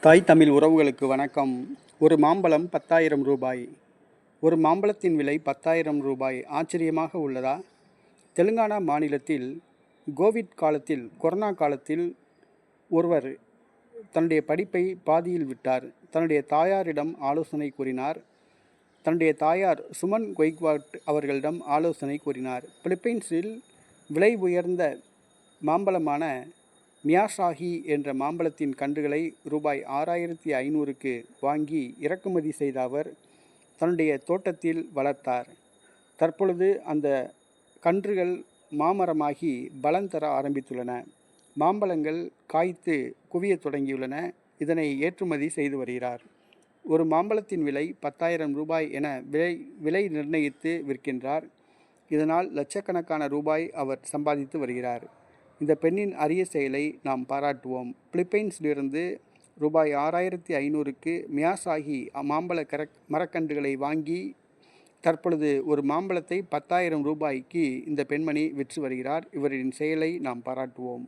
தாய் தமிழ் உறவுகளுக்கு வணக்கம். ஒரு மாம்பழம் பத்தாயிரம் ரூபாய். ஒரு மாம்பழத்தின் விலை பத்தாயிரம் ரூபாய் ஆச்சரியமாக உள்ளதா? தெலுங்கானா மாநிலத்தில் கோவிட் காலத்தில் கொரோனா காலத்தில் ஒருவர் தன்னுடைய படிப்பை பாதியில் விட்டார். தன்னுடைய தாயாரிடம் ஆலோசனை கூறினார். தன்னுடைய தாயார் சுமன் கொய்க்வாட் அவர்களிடம் ஆலோசனை கூறினார். பிலிப்பைன்ஸில் விலை உயர்ந்த மாம்பழமான மியாசாகி என்ற மாம்பழத்தின் கன்றுகளை ரூபாய் ஆறாயிரத்தி ஐநூறுக்கு வாங்கி இறக்குமதி செய்த அவர் தன்னுடைய தோட்டத்தில் வளர்த்தார். தற்பொழுது அந்த கன்றுகள் மாமரமாகி பலன் தர ஆரம்பித்துள்ளன. மாம்பழங்கள் காய்த்து குவியத் தொடங்கியுள்ளன. இதனை ஏற்றுமதி செய்து வருகிறார். ஒரு மாம்பழத்தின் விலை பத்தாயிரம் ரூபாய் என விலை விலை நிர்ணயித்து விற்கின்றார். இதனால் லட்சக்கணக்கான ரூபாய் அவர் சம்பாதித்து வருகிறார். இந்த பெண்ணின் அரிய செயலை நாம் பாராட்டுவோம். பிலிப்பைன்ஸிலிருந்து ரூபாய் ஆறாயிரத்தி ஐநூறுக்கு மியாசாகி மாம்பழ கர மரக்கன்றுகளை வாங்கி தற்பொழுது ஒரு மாம்பழத்தை பத்தாயிரம் ரூபாய்க்கு இந்த பெண்மணி விற்று வருகிறார். இவரின் செயலை நாம் பாராட்டுவோம்.